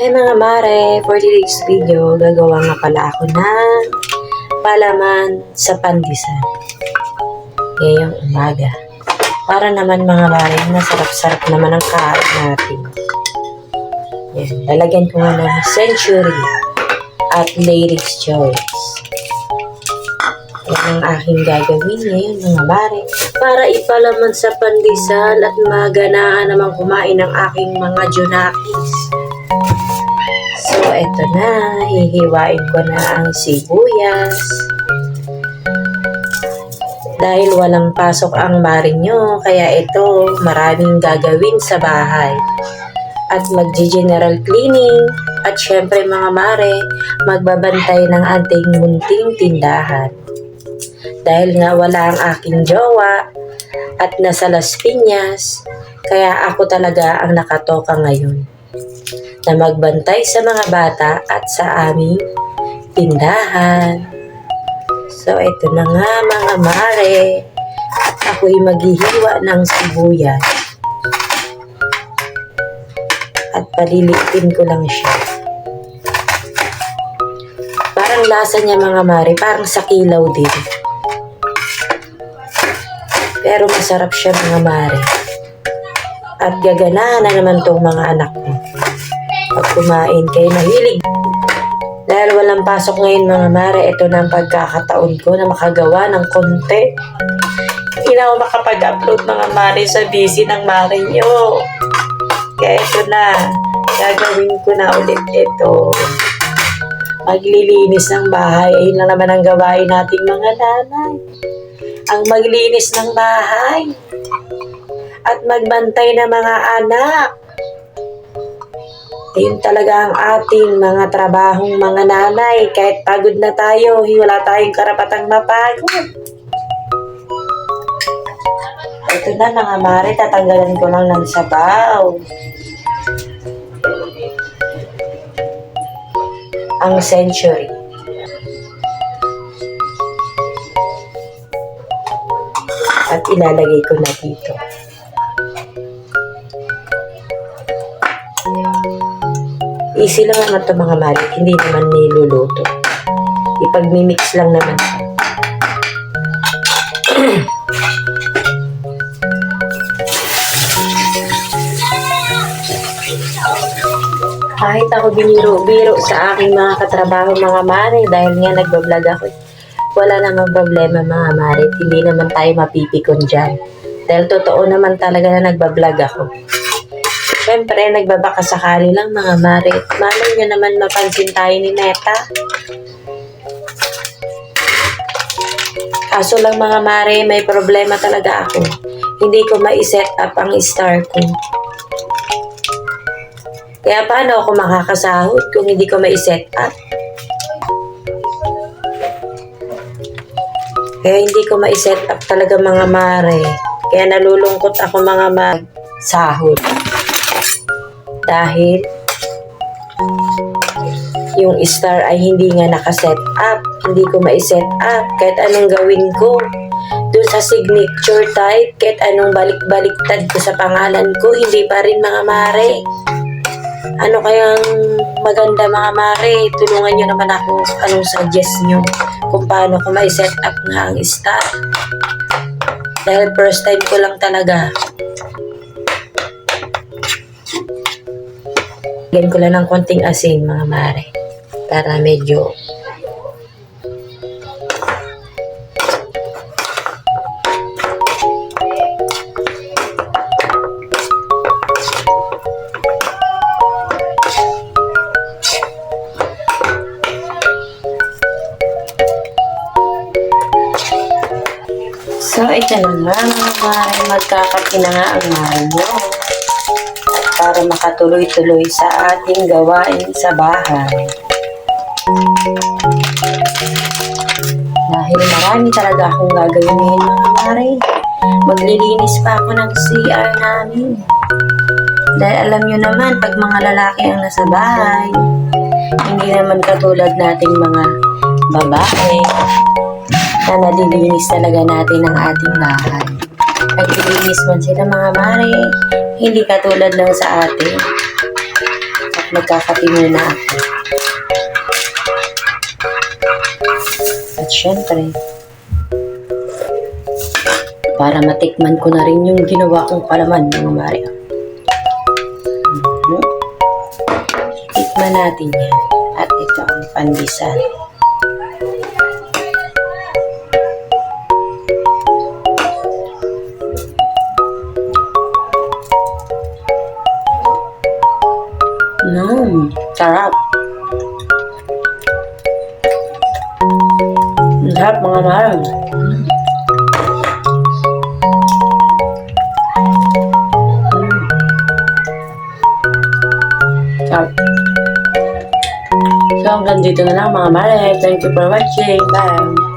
Ay mga mare, for today's video, gagawa nga pala ako ng palaman sa pandisan. Ngayong umaga. Para naman mga mare, masarap-sarap naman ang kain natin. Yan, lalagyan ko nga ng century at lady's choice. Yan ang aking gagawin ngayon mga mare. Para ipalaman sa pandesal at maganaan naman kumain ng aking mga junakis. Eto na. Hihiwain ko na ang sibuyas. Dahil walang pasok ang mare nyo, kaya ito maraming gagawin sa bahay. At magji-general cleaning. At syempre mga mare, magbabantay ng ating munting tindahan. Dahil nga wala ang aking jowa at nasa Las Piñas, kaya ako talaga ang nakatoka ngayon na magbantay sa mga bata at sa aming tindahan. So, ito na nga mga mare. At ako'y maghihiwa ng sibuyas. At palilitin ko lang siya. Parang lasa niya mga mare, parang sa kilaw din. Pero masarap siya mga mare. At gagana na naman tong mga anak ko pag kumain kayo mahilig. Dahil walang pasok ngayon mga mare, ito na ang pagkakataon ko na makagawa ng konti. Hindi na ako makapag-upload mga mare sa busy ng mare nyo. Kaya ito na, gagawin ko na ulit ito. Maglilinis ng bahay, ayun lang naman ang gawain nating mga nanay. Ang maglinis ng bahay at magbantay ng mga anak. Ayun talaga ang ating mga trabahong mga nanay. Kahit pagod na tayo, wala tayong karapatang mapagod. Ito na mga mare, tatanggalan ko lang ng sabaw. Ang century. At ilalagay ko na dito. Easy lang naman ito mga mali. Hindi naman niluluto. Ipag-mimix lang naman siya. Kahit ako biniro-biro sa aking mga katrabaho mga mare dahil nga nagbablog ako. Wala namang problema mga mare. Hindi naman tayo mapipikon dyan. Dahil totoo naman talaga na nagbablog ako. Siyempre, nagbabaka sakali lang mga mare. Malay nyo naman mapansin tayo ni Neta. Kaso lang mga mare, may problema talaga ako. Hindi ko ma-set up ang star ko. Kaya paano ako makakasahod kung hindi ko ma-set up? Kaya hindi ko ma-set up talaga mga mare. Kaya nalulungkot ako mga mag-sahod dahil yung star ay hindi nga nakaset up. Hindi ko ma-set up kahit anong gawin ko. Doon sa signature type, kahit anong balik-baliktad ko sa pangalan ko, hindi pa rin mga mare. Ano kayang maganda mga mare? Tulungan nyo naman ako anong suggest nyo kung paano ko ma-set up nga ang star. Dahil first time ko lang talaga. Lagyan ko lang ng konting asin, mga mare. Para medyo So, ito na nga mga mare. Magkakapi na nga ang mare para makatuloy-tuloy sa ating gawain sa bahay. Dahil marami talaga akong gagawin ngayon mga mare. Maglilinis pa ako ng CR namin. Dahil alam nyo naman, pag mga lalaki ang nasa bahay, hindi naman katulad nating mga babae na nalilinis talaga natin ang ating bahay. Naglilinis man sila mga mare, hindi katulad lang sa atin. Sa magkakape muna ako. At syempre, para matikman ko na rin yung ginawa kong palaman mga mare. Mhm. Tikman natin yan. At ito ang pandesal. Sarap. Ang Sarap mga mahal. Mm. Sarap. So hanggang dito na lang mga mahal. Thank you for watching. Bye.